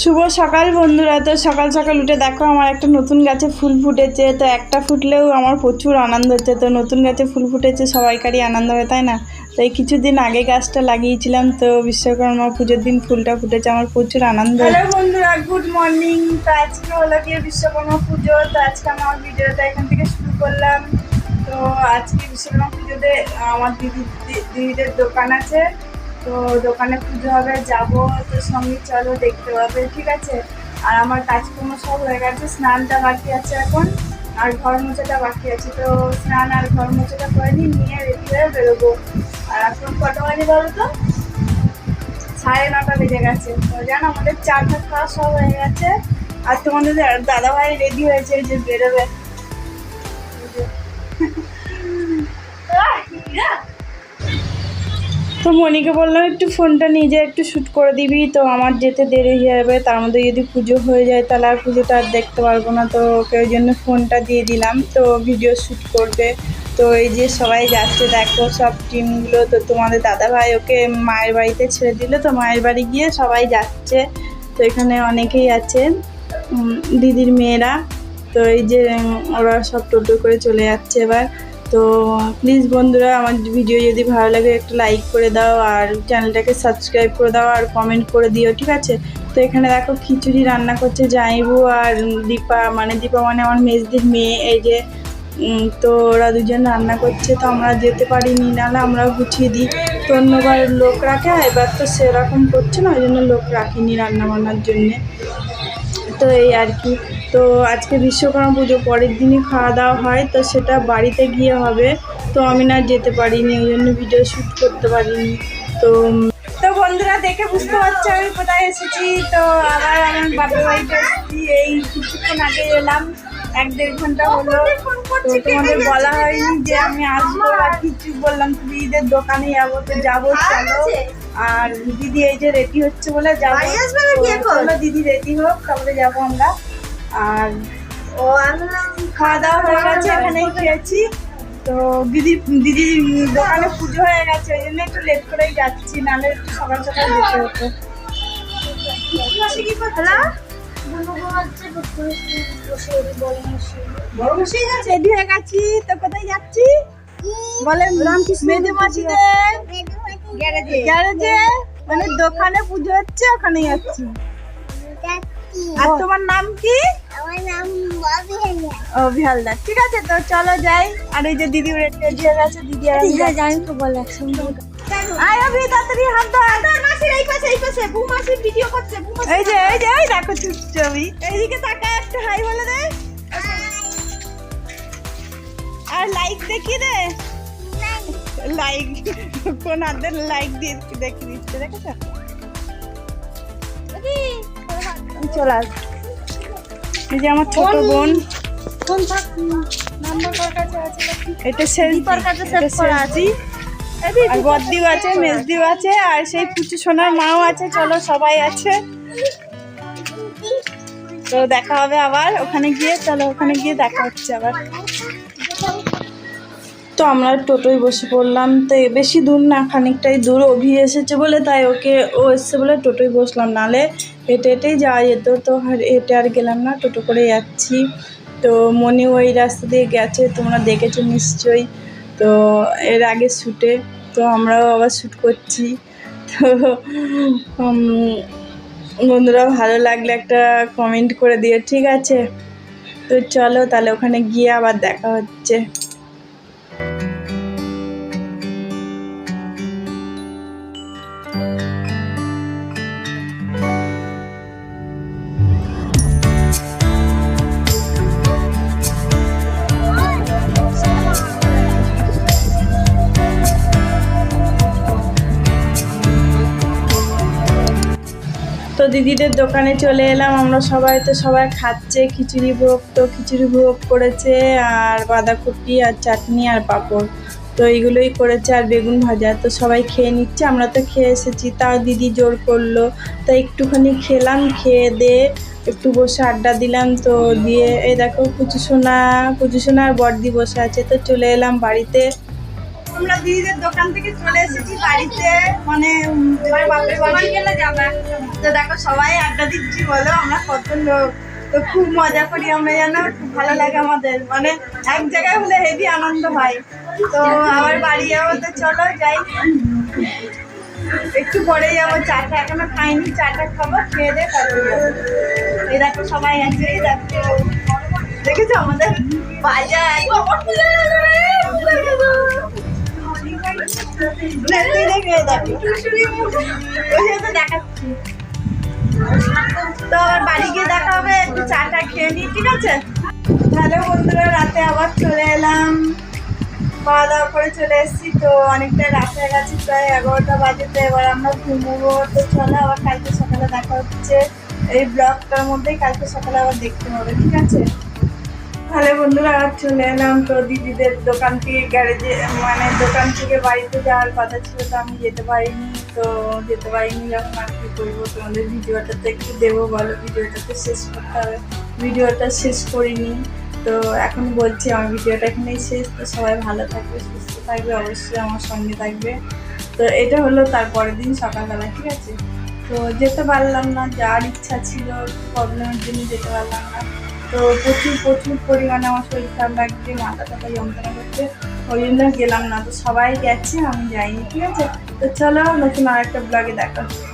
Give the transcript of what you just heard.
শুভ সকাল বন্ধুরা। তো সকাল সকাল উঠে দেখো আমার একটা নতুন গাছে ফুল ফুটেছে। তো একটা ফুটলেও আমার প্রচুর আনন্দ হচ্ছে। তো নতুন গাছে ফুল ফুটেছে, সবাইকারই আনন্দ হয়, তাই না? তো এই কিছুদিন আগে গাছটা লাগিয়েছিলাম। তো বিশ্বকর্মা পুজোর দিন ফুলটা ফুটেছে, আমার প্রচুর আনন্দ হ্যালো বন্ধুরা, গুড মর্নিং। তো আজকে হলো গিয়ে বিশ্বকর্মা পুজো। তো আজকে আমার ভিডিওটা এখান থেকে শুরু করলাম। তো আজকে বিশ্বকর্মা পুজোতে আমার দিদি দিদিদের দোকান আছে। তো দোকানে পুজো হবে, যাব, তো সঙ্গে চলো, দেখতে পাবে ঠিক আছে? আর আমার কাজকর্ম সব হয়ে গেছে, স্নানটা বাকি আছে এখন, আর ঘর মোছাটা বাকি আছে, তো স্নান আর ঘর মোচাটা করে নিই, নিয়ে রেডি হয়ে বেরোবো। আর এখন কটা বাজে বলো তো? সাড়ে নটা বেজে গেছে। তো জানো, আমাদের চা টা খাওয়া সব হয়ে গেছে। আর তোমাদের দাদা ভাই রেডি হয়েছে যে বেরোবে। হীরা। তো মনিকে বললাম, একটু ফোনটা নিজে একটু শ্যুট করে দিবি। তো আমার যেতে দেরি হয়ে যাবে, তার মধ্যে যদি পুজো হয়ে যায় তাহলে আর পুজোটা আর দেখতে পারব না। তো ওকে ওই জন্য ফোনটা দিয়ে দিলাম, তো ভিডিও শ্যুট করবে। তো এই যে সবাই যাচ্ছে, দেখো সব টিমগুলো তো তোমাদের দাদা ভাই ওকে মায়ের বাড়িতে ছেড়ে দিল, তো মায়ের বাড়ি গিয়ে সবাই যাচ্ছে। তো এখানে অনেকেই আছে দিদির মেয়েরা। তো এই যে ওরা সব টোটো করে চলে যাচ্ছে এবার। তো প্লিজ বন্ধুরা, আমার ভিডিও যদি ভালো লাগে একটু লাইক করে দাও আর চ্যানেলটাকে সাবস্ক্রাইব করে দাও আর কমেন্ট করে দিও, ঠিক আছে? তো এখানে দেখো খিচুড়ি রান্না করছে জাইবু আর দীপা মানে দীপা মানে আমার মেজদির মেয়ে, এই যে তো ওরা দুজন রান্না করছে, তো আমরা যেতে পারিনি নাহলে আমরা গুছিয়ে দিই। তো অন্যবার লোক রাখে এবার তো সেরকম করছে না, ওই জন্য লোক রাখিনি রান্না বান্নার জন্যে। তো এই আর কি। তো আজকে বিশ্বকর্মা পুজো পরের দিনই খাওয়া দাওয়া হয় তো সেটা বাড়িতে গিয়ে হবে। তো আমি না যেতে পারিনি ওই জন্য ভিডিও শ্যুট করতে পারিনি। তো তো বন্ধুরা দেখে বুঝতে পারছ আমি কোথায় এসেছি। তো আবার আমার বাবার বাড়িতে এসেছি। এই কিছুক্ষণ আগে এলাম এক দেড় ঘণ্টা হলো। তো তোমাদের বলা হয়নি যে আমি আসব আর কিছু বললাম তো দিদিদের দোকানে যাব তো যাব চলো। আর দিদি এই যে রেডি হচ্ছে বলে যাব। দিদি রেডি হোক তারপরে যাব আমরা। আর খাওয়া দাওয়া হয়ে গেছে, এখানেই খেয়েছি। তো দিদি দিদির দোকানে পুজো হয়ে গেছে, ওই জন্য একটু লেট করেই যাচ্ছি, নাহলে একটু সকাল সকাল যেতে হতো। তো কোথায় যাচ্ছি? গ্যারেজে। মানে দোকানে পুজো হচ্ছে ওখানে যাচ্ছি। আর তোমার নাম কি? আমার নাম ববি হেলিয়া ঠিক আছে তো চলো যাই। আর এই যে দিদি রেডি হয়ে গেছে দিদি আর আমি। তো বলে একসঙ্গে। আয় অভি তাড়াতাড়ি হাত মাসির এই পাশে এই পাশে। বউ মাসির ভিডিও করছে মাসি এই যে এই যে এই দেখো এইদিকে তাকায় একটু হাই বলে দে। আর লাইক দেখিয়ে দে। লাইক কোন হাতের লাইক দিয়ে দেখি দিচ্ছে দেখেছ? চলে আস এই যে আমার ছোট বোন। ফোন থাক নাম্বার কার কাছে আছে? এটা সেলফি দীপার কাছে save করা আছে। আর বদ্দিও আছে মেজদিও আছে আর সেই পুচু সোনার মাও আছে। চলো সবাই আছে। তো দেখা হবে আবার ওখানে গিয়ে। চলো ওখানে গিয়ে দেখা হচ্ছে আবার। তো আমরা টোটোয় বসে পড়লাম। তো বেশি দূর না খানিকটাই দূর। অভি এসেছে বলে তাই ওকে ও এসছে বলে টোটোয় বসলাম। নালে হেঁটে হেঁটেই যাওয়া যেত। তো হেঁটে আর গেলাম না, টোটো করে যাচ্ছি। তো মনে ওই রাস্তা দিয়ে গেছে, তোমরা দেখেছ নিশ্চয়ই। তো এর আগে শ্যুটে তো আমরাও আবার শ্যুট করছি। তো বন্ধুরা ভালো লাগলে একটা কমেন্ট করে দিও, ঠিক আছে? তো চলো তাহলে ওখানে গিয়ে আবার দেখা হচ্ছে। দিদিদের দোকানে চলে এলাম। আমরা সবাই তো সবাই খাচ্ছে, খিচুড়ি ভোগ তো খিচুড়ি ভোগ করেছে, আর বাঁধাকপি আর চাটনি আর পাঁপড়। তো এইগুলোই করেছে আর বেগুন ভাজা। তো সবাই খেয়ে নিচ্ছে, আমরা তো খেয়ে এসেছি, তাও দিদি জোর করল। তা একটুখানি খেলাম, খেয়ে দিয়ে একটু বসে আড্ডা দিলাম। তো দিয়ে এই দেখো কুচু সোনা কুচু বর্দি বসে আছে। তো চলে এলাম বাড়িতে। আমরা দিদিদের দোকান থেকে চলে এসেছি বাড়িতে। মানে তো দেখো, সবাই আড্ডা দিচ্ছি বলো, আমরা কত লোক। তো খুব মজা করি আমরা, জানো? খুব ভালো লাগে আমাদের। মানে এক জায়গায় হলে হেভি আনন্দ হয়। তো আবার বাড়ি যাব তো চলো, যাই। একটু পরে যাব চাটা এখনও খাইনি চাটা খাব, খেয়ে দিয়ে তারপরে। এই দেখো, সবাই আছে এই দেখো। দেখেছ আমাদের? বাজার। তো চাটা খেয়ে ঠিক আছে? হ্যালো বন্ধুরা, রাতে আবার চলে এলাম। খাওয়া দাওয়া করে চলে এসেছি, তো অনেকটা রাত হয়ে গেছে, প্রায় এগারোটা বাজে তো এবার আমরা ঘুমবো। তো চলো আবার কালকে সকালে দেখা হচ্ছে। এই ব্লগটার মধ্যেই কালকে সকালে আবার দেখতে হবে, ঠিক আছে? তাহলে বন্ধুরা চলে এলাম তো দিদিদের দোকান থেকে গ্যারেজে মানে দোকান থেকে বাড়িতে যাওয়ার কথা ছিল তো আমি যেতে পারিনি। তো যেতে পারিনি যখন আর কি করব? তোমাদের ভিডিওটা তো একটু দেবো, বলো ভিডিওটা তো শেষ করতে হবে। ভিডিওটা শেষ করিনি। তো এখন বলছি আমার ভিডিওটা এখানেই শেষ। তো সবাই ভালো থাকবে, সুস্থ থাকবে, অবশ্যই আমার সঙ্গে থাকবে। তো এটা হলো তারপরের দিন সকালবেলা, ঠিক আছে? তো যেতে পারলাম না, যার ইচ্ছা ছিল প্রবলেমের জন্য যেতে পারলাম না। তো প্রচুর প্রচুর পরিমাণে আমার শরীর খারাপ লাগছে, মাথা টাথা যন্ত্রণা করছে ওই জন্য গেলাম না, তো সবাই গেছে, আমি যাইনি, ঠিক আছে তো চলো, নতুন আর একটা ব্লগে দেখা হচ্ছে।